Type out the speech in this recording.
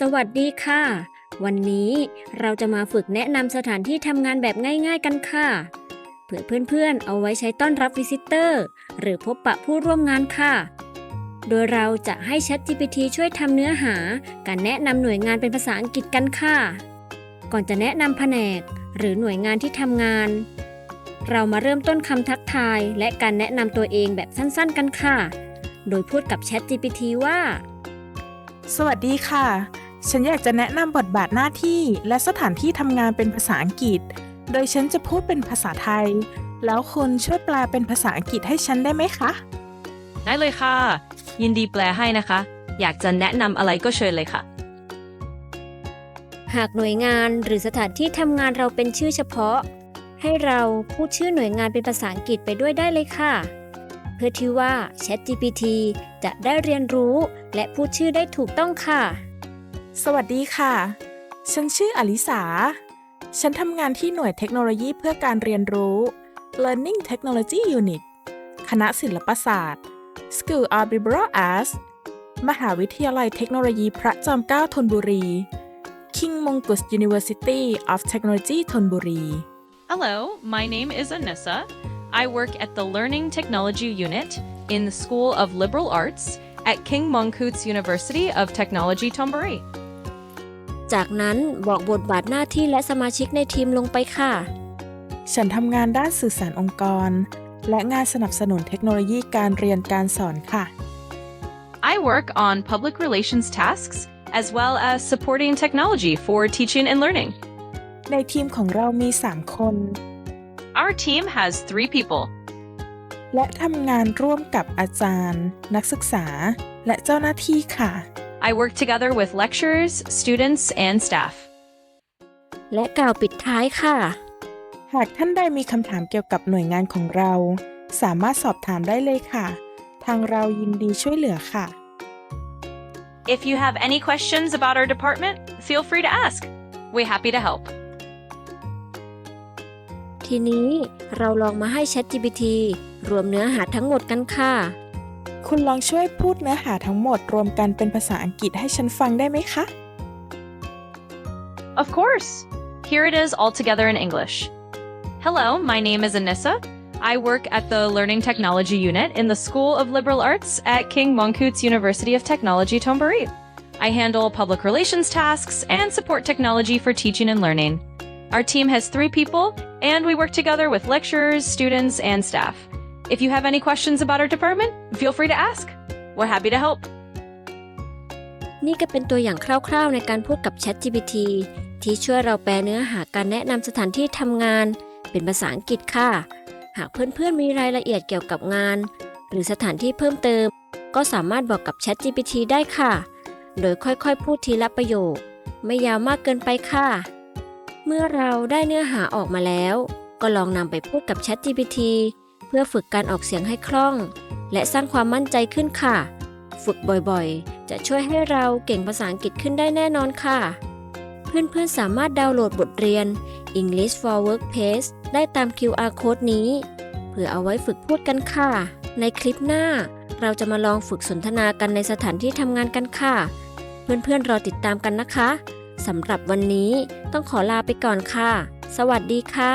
สวัสดีค่ะ วันนี้เราจะมาฝึกแนะนำสถานที่ทำงานแบบง่าย ๆ กันค่ะ เผื่อเพื่อนๆ เอาไว้ใช้ต้อนรับวิสิเตอร์ หรือพบปะผู้ร่วมงานค่ะ โดยเราจะให้ ChatGPT ช่วยทำเนื้อหา การแนะนำหน่วยงานเป็นภาษาอังกฤษกันค่ะ ก่อนจะแนะนำแผนก หรือหน่วยงานที่ทำงาน เรามาเริ่มต้นคำทักทาย และการแนะนำตัวเองแบบสั้นๆ กันค่ะ โดยพูดกับ ChatGPT ว่า สวัสดีค่ะ ฉันอยากจะแนะนำบทบาทหน้าที่และสถานที่ทำงานเป็นภาษาอังกฤษ โดยฉันจะพูดเป็นภาษาไทย แล้วคุณช่วยแปลเป็นภาษาอังกฤษให้ฉันได้ไหมคะ ได้เลยค่ะ ยินดีแปลให้นะคะ อยากจะแนะนำอะไรก็เชิญเลยค่ะ หากหน่วยงานหรือสถานที่ทำงานเราเป็นชื่อเฉพาะ ให้เราพูดชื่อหน่วยงานเป็นภาษาอังกฤษไปด้วยได้เลยค่ะ เพื่อที่ว่า ChatGPT จะได้เรียนรู้และพูดชื่อได้ถูกต้องค่ะ สวัสดีค่ะ ฉันชื่ออลิสา ฉันทำงานที่หน่วยเทคโนโลยีเพื่อการเรียนรู้ Learning Technology Unit คณะศิลปศาสตร์ School of Liberal Arts มหาวิทยาลัยเทคโนโลยีพระจอมเกล้าธนบุรี King Mongus University of Technology ธนบุรี Hello, my name is Anissa. I work at the Learning Technology Unit in the School of Liberal Arts at King Mongkut's University of Technology Tomburi. จากนั้นบอกบทบาทหน้าที่และสมาชิกในทีมลงไปค่ะ ฉันทำงานด้านสื่อสารองค์กร และงานสนับสนุนเทคโนโลยีการเรียนการสอนค่ะ I work on public relations tasks as well as supporting technology for teaching and learning. ในทีมของเรามี 3 คน Our team has three people. และทำงานร่วมกับอาจารย์ นักศึกษา และเจ้าหน้าที่ค่ะ I work together with lecturers, students, and staff. และกล่าวปิดท้ายค่ะ หากท่านใดมีคำถามเกี่ยวกับหน่วยงานของเรา สามารถสอบถามได้เลยค่ะ ทางเรายินดีช่วยเหลือค่ะ If you have any questions about our department, feel free to ask. We're happy to help. ทีนี้เราลองมาให้ ChatGPT รวมเนื้อหาทั้งหมดกันค่ะ คุณลองช่วยพูดเนื้อหาทั้งหมดรวมกันเป็นภาษาอังกฤษให้ฉันฟังได้ไหมคะ Of course. Here it is all together in English. Hello, my name is Anissa. I work at the Learning Technology Unit in the School of Liberal Arts at King Mongkut's University of Technology, Tomburi. I handle public relations tasks and support technology for teaching and learning. Our team has three people, and we work together with lecturers, students, and staff. If you have any questions about our department, feel free to ask. We're happy to help. นี่ก็เป็นตัวอย่างคร่าวๆในการพูดกับ ChatGPT ที่ช่วยเราแปลเนื้อหาการแนะนำสถานที่ทำงาน เป็นภาษาอังกฤษค่ะ หากเพื่อนๆมีรายละเอียดเกี่ยวกับงาน หรือสถานที่เพิ่มเติม ก็สามารถบอกกับ ChatGPT ได้ค่ะ โดยค่อยๆ พูดทีละประโยค ไม่ยาวมากเกินไปค่ะ เมื่อเราได้เนื้อหาออกมาแล้ว ก็ลองนำไปพูดกับ ChatGPT เพื่อฝึกการออกเสียงให้คล่อง และสร้างความมั่นใจขึ้นค่ะ ฝึกบ่อยๆ จะช่วยให้เราเก่งภาษาอังกฤษขึ้นได้แน่นอนค่ะ เพื่อนๆสามารถดาวน์โหลดบทเรียน English for Workplace ได้ตาม QR code นี้เพื่อเอาไว้ฝึกพูดกันค่ะ ในคลิปหน้าเราจะมาลองฝึกสนทนากันในสถานที่ทำงานกันค่ะ เพื่อนๆรอติดตามกันนะคะสำหรับวันนี้ต้องขอลาไปก่อนค่ะ สวัสดีค่ะ